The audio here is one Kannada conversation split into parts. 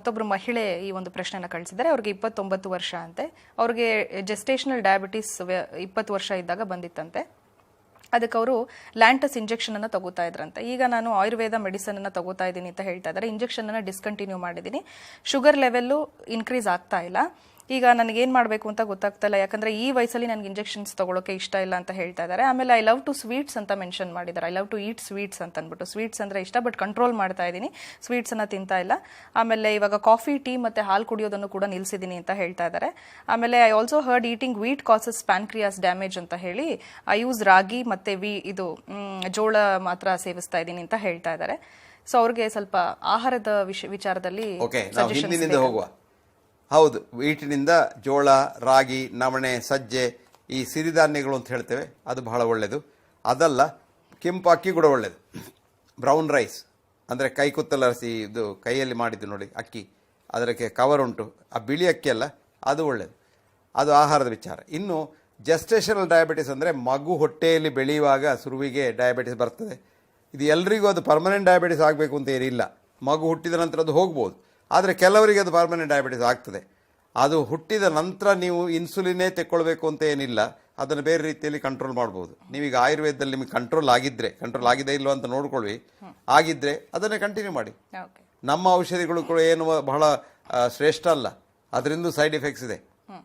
ಮತ್ತೊಬ್ಬರು ಮಹಿಳೆ ಈ ಒಂದು ಪ್ರಶ್ನೆನ ಕಳಿಸಿದ್ದಾರೆ. ಅವ್ರಿಗೆ ಇಪ್ಪತ್ತೊಂಬತ್ತು ವರ್ಷ ಅಂತೆ. ಅವ್ರಿಗೆ ಜೆಸ್ಟೇಷನಲ್ ಡಯಾಬಿಟಿಸ್ ಇಪ್ಪತ್ತು ವರ್ಷ ಇದ್ದಾಗ ಬಂದಿತ್ತಂತೆ. ಅದಕ್ಕೆ ಅವರು ಲ್ಯಾಂಟಸ್ ಇಂಜೆಕ್ಷನ್ ಅನ್ನ ತಗೋತಾ ಇದ್ರಂತೆ. ಈಗ ನಾನು ಆಯುರ್ವೇದ ಮೆಡಿಸನನ್ನು ತಗೋತಾ ಇದ್ದೀನಿ ಅಂತ ಹೇಳ್ತಾ ಇದ್ದಾರೆ. ಇಂಜೆಕ್ಷನ್ ಅನ್ನ ಡಿಸ್ಕಂಟಿನ್ಯೂ ಮಾಡಿದ್ದೀನಿ. ಶುಗರ್ ಲೆವೆಲ್ಲು ಇನ್ಕ್ರೀಸ್ ಆಗ್ತಾ ಇಲ್ಲ. ಈಗ ನನಗೆ ಏನು ಮಾಡಬೇಕು ಅಂತ ಗೊತ್ತಾಗ್ತಾ ಇಲ್ಲ ಯಾಕಂದ್ರೆ ಈ ವಯಸ್ಸಲ್ಲಿ ನನಗೆ ಇಂಜೆಕ್ಷನ್ಸ್ ತಗೊಳ್ಳೋಕೆ ಇಷ್ಟ ಇಲ್ಲ ಅಂತ ಹೇಳ್ತಾ ಇದ್ದಾರೆ ಆಮೇಲೆ ಐ ಲವ್ ಟು ಸ್ವೀಟ್ಸ್ ಅಂತ ಮೆನ್ಷನ್ ಮಾಡಿದ್ದಾರೆ. I love to eat sweets ಅಂತ ಅಂದ್ಬಿಟ್ಟು. ಸ್ವೀಟ್ಸ್ ಅಂದ್ರೆ ಇಷ್ಟ ಬಟ್ ಕಂಟ್ರೋಲ್ ಮಾಡ್ತಾ ಇದ್ದೀನಿ. ಸ್ವೀಟ್ಸ್ ಅನ್ನ ತಿಂತಾ ಇಲ್ಲ. ಆಮೇಲೆ ಇವಾಗ ಕಾಫಿ ಟೀ ಮತ್ತೆ ಹಾಲು ಕುಡಿಯೋದನ್ನು ಕೂಡ ನಿಲ್ಸಿದೀನಿ ಅಂತ ಹೇಳ್ತಾ ಇದ್ದಾರೆ ಆಮೇಲೆ I also heard eating wheat causes pancreas damage ಅಂತ ಹೇಳಿ ಐ ಯೂಸ್ ರಾಗಿ ಮತ್ತೆ ವಿ ಇದು ಜೋಳ ಮಾತ್ರ ಸೇವಿಸ್ತಾ ಇದ್ದೀನಿ ಅಂತ ಹೇಳ್ತಾ ಇದ್ದಾರೆ ಸೊ ಅವ್ರಿಗೆ ಸ್ವಲ್ಪ ಆಹಾರದ ವಿಷ ವಿಚಾರದಲ್ಲಿ? ಹೋಗುವ. ಹೌದು, ವೀಟಿನಿಂದ ಜೋಳ, ರಾಗಿ, ನವಣೆ, ಸಜ್ಜೆ, ಈ ಸಿರಿಧಾನ್ಯಗಳು ಅಂತ ಹೇಳ್ತೇವೆ, ಅದು ಬಹಳ ಒಳ್ಳೆಯದು ಅದಲ್ಲ, ಕೆಂಪು ಅಕ್ಕಿ ಕೂಡ ಒಳ್ಳೆಯದು ಬ್ರೌನ್ ರೈಸ್, ಅಂದರೆ ಕೈ ಕುತ್ತಲರಿಸಿ ಇದು ಕೈಯಲ್ಲಿ ಮಾಡಿದ್ದು ನೋಡಿ, ಅಕ್ಕಿ. ಅದಕ್ಕೆ ಕವರ್ ಉಂಟು. ಆ ಬಿಳಿ ಅಕ್ಕಿ ಅಲ್ಲ, ಅದು ಒಳ್ಳೆಯದು ಅದು ಆಹಾರದ ವಿಚಾರ. ಇನ್ನು ಜಸ್ಟೇಷನಲ್ ಡಯಾಬಿಟಿಸ್ ಅಂದರೆ ಮಗು ಹೊಟ್ಟೆಯಲ್ಲಿ ಬೆಳೆಯುವಾಗ ಸುರುವಿಗೆ ಡಯಾಬಿಟಿಸ್ ಬರ್ತದೆ. ಇದು ಎಲ್ರಿಗೂ ಅದು ಪರ್ಮನೆಂಟ್ ಡಯಾಬಿಟಿಸ್ ಆಗಬೇಕು ಅಂತ ಏನಿಲ್ಲ. ಮಗು ಹುಟ್ಟಿದ ನಂತರ ಅದು ಹೋಗ್ಬೋದು. ಆದರೆ ಕೆಲವರಿಗೆ ಅದು ಪರ್ಮನೆಂಟ್ ಡಯಾಬಿಟಿಸ್ ಆಗ್ತದೆ. ಅದು ಹುಟ್ಟಿದ ನಂತರ ನೀವು ಇನ್ಸುಲಿನೇ ತೆಕ್ಕೊಳ್ಬೇಕು ಅಂತ ಏನಿಲ್ಲ ಅದನ್ನು ಬೇರೆ ರೀತಿಯಲ್ಲಿ ಕಂಟ್ರೋಲ್ ಮಾಡ್ಬೋದು. ನೀವೀಗ ಆಯುರ್ವೇದದಲ್ಲಿ ನಿಮಗೆ ಕಂಟ್ರೋಲ್ ಆಗಿದ್ದರೆ ಕಂಟ್ರೋಲ್ ಆಗಿದೆ ಇಲ್ಲೋ ಅಂತ ನೋಡ್ಕೊಳ್ಳಿ. ಆಗಿದ್ದರೆ ಅದನ್ನೇ ಕಂಟಿನ್ಯೂ ಮಾಡಿ. ನಮ್ಮ ಔಷಧಿಗಳು ಕೂಡ ಏನು ಬಹಳ ಶ್ರೇಷ್ಠ ಅಲ್ಲ. ಅದರಿಂದ ಸೈಡ್ ಎಫೆಕ್ಟ್ಸ್ ಇದೆ.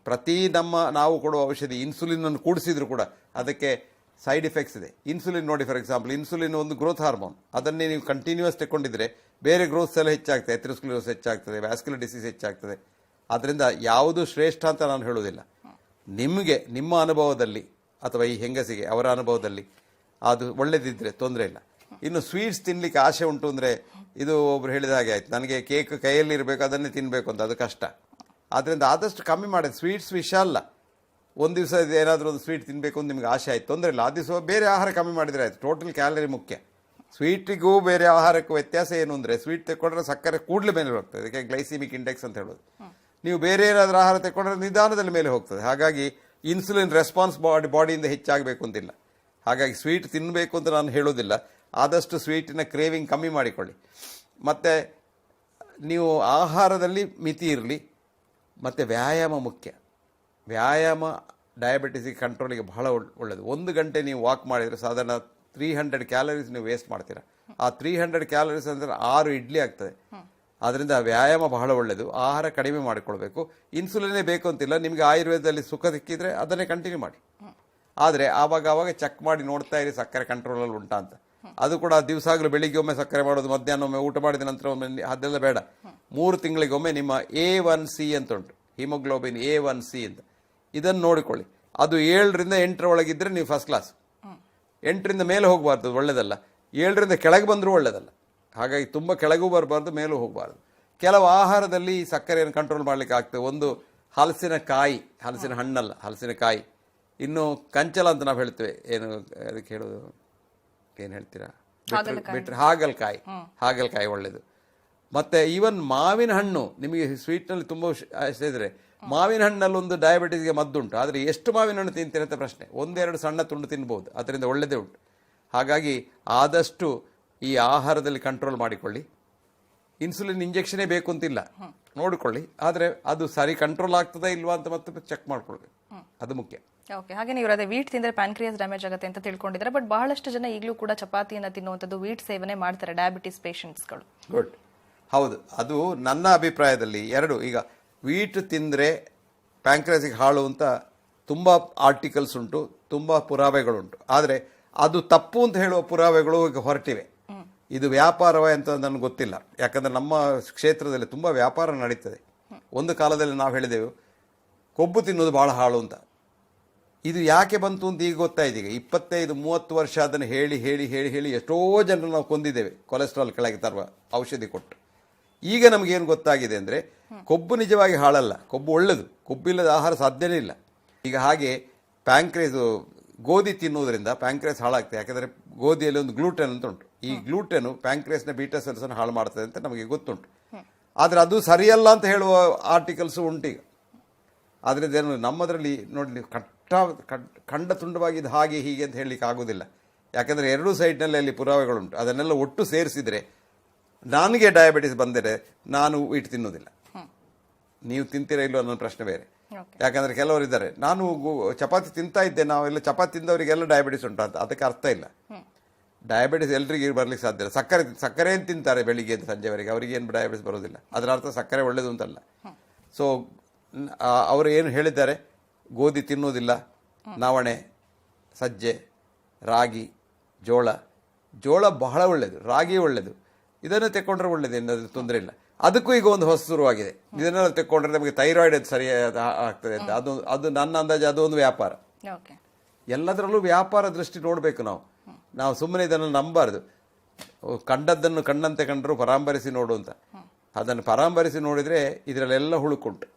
ಪ್ರತಿ ನಮ್ಮ ನಾವು ಕೊಡುವ ಔಷಧಿ ಇನ್ಸುಲಿನ್ ಅನ್ನು ಕೂಡಿಸಿದ್ರು ಕೂಡ ಅದಕ್ಕೆ ಸೈಡ್ ಎಫೆಕ್ಟ್ಸ್ ಇದೆ. ಇನ್ಸುಲಿನ್ ನೋಡಿ, ಫಾರ್ ಎಕ್ಸಾಂಪಲ್, ಇನ್ಸುಲಿನ್ ಒಂದು ಗ್ರೋತ್ ಹಾರ್ಮೋನ್. ಅದನ್ನೇ ನೀವು ಕಂಟಿನ್ಯೂಸ್ ತಗೊಂಡಿದ್ರೆ ಬೇರೆ ಗ್ರೋತ್ಸ್ ಎಲ್ಲ ಹೆಚ್ಚಾಗ್ತದೆ ಎಥ್ರೋಸ್ಕ್ಲಿರೋಸ್ ಹೆಚ್ಚಾಗ್ತದೆ, ವ್ಯಾಸ್ಕ್ಯುಲರ್ ಡಿಸೀಸ್ ಹೆಚ್ಚಾಗ್ತದೆ. ಅದರಿಂದ ಯಾವುದು ಶ್ರೇಷ್ಠ ಅಂತ ನಾನು ಹೇಳುವುದಿಲ್ಲ. ನಿಮಗೆ, ನಿಮ್ಮ ಅನುಭವದಲ್ಲಿ ಅಥವಾ ಈ ಹೆಂಗಸಿಗೆ, ಅವರ ಅನುಭವದಲ್ಲಿ ಅದು ಒಳ್ಳೆದಿದ್ದರೆ ತೊಂದರೆ ಇಲ್ಲ. ಇನ್ನು ಸ್ವೀಟ್ಸ್ ತಿನ್ನಲಿಕ್ಕೆ ಆಸೆ ಉಂಟು ಅಂದರೆ ಇದು ಒಬ್ರು ಹೇಳಿದ ಹಾಗೆ ಆಯ್ತು. ನನಗೆ ಕೇಕ್ ಕೈಯಲ್ಲಿ ಇರಬೇಕು, ಅದನ್ನೇ ತಿನ್ನಬೇಕು ಅಂತ, ಅದು ಕಷ್ಟ. ಆದ್ದರಿಂದ ಆದಷ್ಟು ಕಮ್ಮಿ ಮಾಡಿದೆ ಸ್ವೀಟ್ಸ್ ವಿಷ ಅಲ್ಲ. ಒಂದು ದಿವಸ ಏನಾದರೂ ಒಂದು ಸ್ವೀಟ್ ತಿನ್ನಬೇಕು ಅಂತ ನಿಮ್ಗೆ ಆಸೆ ಆಯಿತು ತೊಂದರೆ ಇಲ್ಲ. ಆ ದಿವಸ ಬೇರೆ ಆಹಾರ ಕಮ್ಮಿ ಮಾಡಿದರೆ ಆಯಿತು. ಟೋಟಲ್ ಕ್ಯಾಲರಿ ಮುಖ್ಯ. ಸ್ವೀಟಿಗೂ ಬೇರೆ ಆಹಾರಕ್ಕೂ ವ್ಯತ್ಯಾಸ ಏನು ಅಂದರೆ ಸ್ವೀಟ್ ತೆಕ್ಕೊಂಡ್ರೆ ಸಕ್ಕರೆ ಕೂಡಲೇ ಮೇಲೆ ಹೋಗ್ತದೆ. ಅದಕ್ಕೆ ಗ್ಲೈಸಿಮಿಕ್ ಇಂಡೆಕ್ಸ್ ಅಂತ ಹೇಳೋದು. ನೀವು ಬೇರೆ ಏನಾದರೂ ಆಹಾರ ತೆಕ್ಕೊಂಡ್ರೆ ನಿಧಾನದಲ್ಲಿ ಮೇಲೆ ಹೋಗ್ತದೆ. ಹಾಗಾಗಿ ಇನ್ಸುಲಿನ್ ರೆಸ್ಪಾನ್ಸ್ ಬಾಡಿ ಬಾಡಿಯಿಂದ ಹೆಚ್ಚಾಗಬೇಕು ಅಂತಿಲ್ಲ. ಹಾಗಾಗಿ ಸ್ವೀಟ್ ತಿನ್ನಬೇಕು ಅಂತ ನಾನು ಹೇಳೋದಿಲ್ಲ. ಆದಷ್ಟು ಸ್ವೀಟಿನ ಕ್ರೇವಿಂಗ್ ಕಮ್ಮಿ ಮಾಡಿಕೊಳ್ಳಿ. ಮತ್ತು ನೀವು ಆಹಾರದಲ್ಲಿ ಮಿತಿ ಇರಲಿ. ಮತ್ತು ವ್ಯಾಯಾಮ ಮುಖ್ಯ. ವ್ಯಾಯಾಮ ಡಯಾಬಿಟಿಸಿಗೆ ಕಂಟ್ರೋಲಿಗೆ ಬಹಳ ಒಳ್- ಒಳ್ಳೆಯದು ಒಂದು ಗಂಟೆ ನೀವು ವಾಕ್ ಮಾಡಿದರೆ ಸಾಧಾರಣ ತ್ರೀ ಹಂಡ್ರೆಡ್ ಕ್ಯಾಲರೀಸ್ ನೀವು ವೇಸ್ಟ್ ಮಾಡ್ತೀರಾ. ಆ ತ್ರೀ ಹಂಡ್ರೆಡ್ ಕ್ಯಾಲರೀಸ್ ಅಂದರೆ ಆರು ಇಡ್ಲಿ ಆಗ್ತದೆ. ಅದರಿಂದ ವ್ಯಾಯಾಮ ಬಹಳ ಒಳ್ಳೆಯದು ಆಹಾರ ಕಡಿಮೆ ಮಾಡಿಕೊಳ್ಬೇಕು. ಇನ್ಸುಲಿನೇ ಬೇಕು ಅಂತಿಲ್ಲ. ನಿಮಗೆ ಆಯುರ್ವೇದದಲ್ಲಿ ಸುಖ ಸಿಕ್ಕಿದ್ರೆ ಅದನ್ನೇ ಕಂಟಿನ್ಯೂ ಮಾಡಿ. ಆದರೆ ಆವಾಗ ಆವಾಗ ಚೆಕ್ ಮಾಡಿ ನೋಡ್ತಾ ಇರಿ, ಸಕ್ಕರೆ ಕಂಟ್ರೋಲಲ್ಲಿ ಉಂಟಾ ಅಂತ. ಅದು ಕೂಡ ದಿವಸಾಗಲೂ ಬೆಳಿಗ್ಗೆ ಒಮ್ಮೆ ಸಕ್ಕರೆ ಮಾಡೋದು, ಮಧ್ಯಾಹ್ನ ಒಮ್ಮೆ ಊಟ ಮಾಡಿದ ನಂತರ ಒಮ್ಮೆ ಅದೆಲ್ಲ ಬೇಡ. ಮೂರು ತಿಂಗಳಿಗೊಮ್ಮೆ ನಿಮ್ಮ ಎ ಒನ್ ಸಿ ಅಂತ ಉಂಟು. ಹಿಮೋಗ್ಲೋಬಿನ್ ಎ ಒನ್ ಸಿ ಅಂತ. ಇದನ್ನು ನೋಡಿಕೊಳ್ಳಿ. ಅದು ಏಳರಿಂದ ಎಂಟರ ಒಳಗಿದ್ದರೆ ನೀವು ಫಸ್ಟ್ ಕ್ಲಾಸ್ ಎಂಟರಿಂದ ಮೇಲೆ ಹೋಗಬಾರ್ದು ಒಳ್ಳೆಯದಲ್ಲ ಏಳರಿಂದ ಕೆಳಗೆ ಬಂದರೂ ಒಳ್ಳೆಯದಲ್ಲ ಹಾಗಾಗಿ ತುಂಬ ಕೆಳಗೂ ಬರಬಾರ್ದು ಮೇಲೂ ಹೋಗಬಾರ್ದು. ಕೆಲವು ಆಹಾರದಲ್ಲಿ ಈ ಸಕ್ಕರೆಯನ್ನು ಕಂಟ್ರೋಲ್ ಮಾಡಲಿಕ್ಕೆ ಆಗ್ತದೆ. ಒಂದು ಹಲಸಿನ ಕಾಯಿ ಹಲಸಿನ ಹಣ್ಣಲ್ಲ ಹಲಸಿನ ಕಾಯಿ. ಇನ್ನು ಕಂಚಲ ಅಂತ ನಾವು ಹೇಳ್ತೇವೆ. ಏನು ಅದಕ್ಕೆ ಹೇಳೋದು? ಏನು ಹೇಳ್ತೀರಾ? ಬಿಟ್ರೆ- ಹಾಗಲ್ಕಾಯಿ. ಹಾಗಲಕಾಯಿ. ಒಳ್ಳೆಯದು ಮತ್ತೆ ಈವನ್ ಮಾವಿನ ಹಣ್ಣು ನಿಮಗೆ ಸ್ವೀಟ್ನಲ್ಲಿ ತುಂಬ ಆಸೆ ಇದ್ರೆ ಮಾವಿನ ಹಣ್ಣಲ್ಲಿ ಒಂದು ಡಯಾಬಿಟಿಸ್ಗೆ ಮದ್ದುಂಟು. ಆದರೆ ಎಷ್ಟು ಮಾವಿನ ಹಣ್ಣು ತಿಂತೀನಿ ಅಂತ ಪ್ರಶ್ನೆ. ಒಂದೆರಡು ಸಣ್ಣ ತುಂಡು ತಿನ್ಬೋದು. ಅದರಿಂದ ಒಳ್ಳೆಯದೇ ಉಂಟು. ಹಾಗಾಗಿ ಆದಷ್ಟು ಈ ಆಹಾರದಲ್ಲಿ ಕಂಟ್ರೋಲ್ ಮಾಡಿಕೊಳ್ಳಿ. ಇನ್ಸುಲಿನ್ ಇಂಜೆಕ್ಷನೇ ಬೇಕು ಅಂತಿಲ್ಲ. ನೋಡಿಕೊಳ್ಳಿ. ಆದರೆ ಅದು ಸರಿ ಕಂಟ್ರೋಲ್ ಆಗ್ತದಾ ಇಲ್ವಾ ಅಂತ ಮತ್ತೆ ಚೆಕ್ ಮಾಡ್ಕೊಳ್ಬೇಕು ಅದು ಮುಖ್ಯ. ಓಕೆ ಹಾಗೆ ನೀವು ಅದೇ ವೀಟ್ ತಿಂದರೆ ಪ್ಯಾನ್ಕ್ರಿಯಾಸ್ ಡ್ಯಾಮೇಜ್ ಆಗುತ್ತೆ ಅಂತ ತಿಳ್ಕೊಂಡಿದ್ದಾರೆ. ಬಟ್ ಬಹಳಷ್ಟು ಜನ ಈಗಲೂ ಕೂಡ ಚಪಾತಿಯನ್ನು ತಿನ್ನುವಂಥದ್ದು ವೀಟ್ ಸೇವನೆ ಮಾಡ್ತಾರೆ ಡಯಾಬಿಟಿಸ್ ಪೇಷಂಟ್ಸ್ಗಳು ಗುಡ್ ಹೌದು. ಅದು ನನ್ನ ಅಭಿಪ್ರಾಯದಲ್ಲಿ ಎರಡು. ಈಗ ವೀಟ್ ತಿಂದರೆ ಪ್ಯಾಂಕ್ರಾಸಿಗೆ ಹಾಳು ಅಂತ ತುಂಬ ಆರ್ಟಿಕಲ್ಸ್ ಉಂಟು, ತುಂಬ ಪುರಾವೆಗಳುಂಟು. ಆದರೆ ಅದು ತಪ್ಪು ಅಂತ ಹೇಳುವ ಪುರಾವೆಗಳು ಈಗ ಹೊರಟಿವೆ. ಇದು ವ್ಯಾಪಾರವೇ ಅಂತ ನನಗೆ ಗೊತ್ತಿಲ್ಲ. ಯಾಕಂದರೆ ನಮ್ಮ ಕ್ಷೇತ್ರದಲ್ಲಿ ತುಂಬ ವ್ಯಾಪಾರ ನಡೀತದೆ. ಒಂದು ಕಾಲದಲ್ಲಿ ನಾವು ಹೇಳಿದೆವು, ಕೊಬ್ಬು ತಿನ್ನೋದು ಭಾಳ ಹಾಳು ಅಂತ. ಇದು ಯಾಕೆ ಬಂತು ಅಂತ ಈಗ ಗೊತ್ತಾಯ್ತು ಈಗ ಇಪ್ಪತ್ತೈದು, ಮೂವತ್ತು ವರ್ಷ ಅದನ್ನು ಹೇಳಿ ಹೇಳಿ ಹೇಳಿ ಹೇಳಿ ಎಷ್ಟೋ ಜನರು ನಾವು ಕೊಂದಿದ್ದೇವೆ. ಕೊಲೆಸ್ಟ್ರಾಲ್ ಕೆಳಗೆ ತರುವ ಔಷಧಿ ಕೊಟ್ಟು. ಈಗ ನಮಗೇನು ಗೊತ್ತಾಗಿದೆ ಅಂದರೆ ಕೊಬ್ಬು ನಿಜವಾಗಿ ಹಾಳಲ್ಲ. ಕೊಬ್ಬು ಒಳ್ಳೆಯದು ಕೊಬ್ಬಿಲ್ಲದ ಆಹಾರ ಸಾಧ್ಯನೇ ಇಲ್ಲ. ಈಗ ಹಾಗೆ ಪ್ಯಾಂಕ್ರೇಸು ಗೋಧಿ ತಿನ್ನುವುದರಿಂದ ಪ್ಯಾಂಕ್ರೇಸ್ ಹಾಳಾಗ್ತದೆ. ಯಾಕಂದರೆ ಗೋಧಿಯಲ್ಲಿ ಒಂದು ಗ್ಲೂಟೆನ್ ಅಂತ ಉಂಟು. ಈ ಗ್ಲೂಟೆನು ಪ್ಯಾಂಕ್ರೇಸ್ನ ಬೀಟಾ ಸೆಲ್ಸನ್ನು ಹಾಳು ಮಾಡ್ತದೆ ಅಂತ ನಮಗೆ ಗೊತ್ತುಂಟು. ಆದರೆ ಅದು ಸರಿಯಲ್ಲ ಅಂತ ಹೇಳುವ ಆರ್ಟಿಕಲ್ಸು ಉಂಟು ಈಗ ಆದ್ದರಿಂದ ಏನು ನಮ್ಮದರಲ್ಲಿ ನೋಡಿ ನೀವು ಕಟ್ಟ ಖಂಡ ತುಂಡವಾಗಿ ಇದು ಹಾಗೆ ಹೀಗೆ ಅಂತ ಹೇಳಲಿಕ್ಕೆ ಆಗೋದಿಲ್ಲ. ಯಾಕೆಂದರೆ ಎರಡೂ ಸೈಡ್ನಲ್ಲಿ ಅಲ್ಲಿ ಪುರಾವೆಗಳುಂಟು. ಅದನ್ನೆಲ್ಲ ಒಟ್ಟು ಸೇರಿಸಿದರೆ ನನಗೆ ಡಯಾಬಿಟಿಸ್ ಬಂದರೆ ನಾನು ವೀಟ್ ತಿನ್ನೋದಿಲ್ಲ ನೀವು ತಿಂತೀರಾ ಇಲ್ಲೋ ಅನ್ನೋ ಪ್ರಶ್ನೆ ಬೇರೆ. ಯಾಕಂದ್ರೆ ಕೆಲವರು ಇದ್ದಾರೆ ನಾನು ಚಪಾತಿ ತಿಂತಾ ಇದ್ದೆ ನಾವೆಲ್ಲ ಚಪಾತಿ ತಿಂದವರಿಗೆಲ್ಲ ಡಯಾಬಿಟಿಸ್ ಉಂಟು ಅಂತ ಅದಕ್ಕೆ ಅರ್ಥ ಇಲ್ಲ. ಡಯಾಬಿಟಿಸ್ ಎಲ್ಲರಿಗೂ ಬರ್ಲಿಕ್ಕೆ ಸಾಧ್ಯ ಇಲ್ಲ. ಸಕ್ಕರೆ ಸಕ್ಕರೆ ಏನು ತಿಂತಾರೆ ಬೆಳಿಗ್ಗೆ ಸಂಜೆವರೆಗೆ ಅವರಿಗೆ ಏನು ಡಯಾಬಿಟಿಸ್ ಬರೋದಿಲ್ಲ. ಅದರ ಅರ್ಥ ಸಕ್ಕರೆ ಒಳ್ಳೇದು ಅಂತಲ್ಲ. ಸೊ ಅವರು ಏನು ಹೇಳಿದ್ದಾರೆ? ಗೋಧಿ ತಿನ್ನೋದಿಲ್ಲ ನವಣೆ ಸಜ್ಜೆ ರಾಗಿ ಜೋಳ. ಜೋಳ ಬಹಳ ಒಳ್ಳೆಯದು ರಾಗಿ ಒಳ್ಳೆಯದು ಇದನ್ನು ತೆಕ್ಕೊಂಡ್ರೆ ಒಳ್ಳೆಯದು ಏನಾದರೂ ತೊಂದರೆ ಇಲ್ಲ. ಅದಕ್ಕೂ ಈಗ ಒಂದು ಹೊಸ ಶುರುವಾಗಿದೆ. ಇದನ್ನೆಲ್ಲ ತೆಕ್ಕೊಂಡ್ರೆ ನಮಗೆ ಥೈರಾಯ್ಡ್ ಅದು ಸರಿ ಆಗ್ತದೆ ಅಂತ. ಅದು ಅದು ನನ್ನ ಅಂದಾಜು ಅದು ಒಂದು ವ್ಯಾಪಾರ. ಎಲ್ಲದರಲ್ಲೂ ವ್ಯಾಪಾರ ದೃಷ್ಟಿ ನೋಡಬೇಕು ನಾವು. ನಾವು ಸುಮ್ಮನೆ ಇದನ್ನು ನಂಬಾರ್ದು. ಕಂಡದ್ದನ್ನು ಕಣ್ಣಂತೆ ಕಂಡರೂ ಪರಾಂಬರಿಸಿ ನೋಡು ಅಂತ. ಅದನ್ನು ಪರಾಂಬರಿಸಿ ನೋಡಿದರೆ ಇದರಲ್ಲೆಲ್ಲ ಹುಳುಕುಂಟು.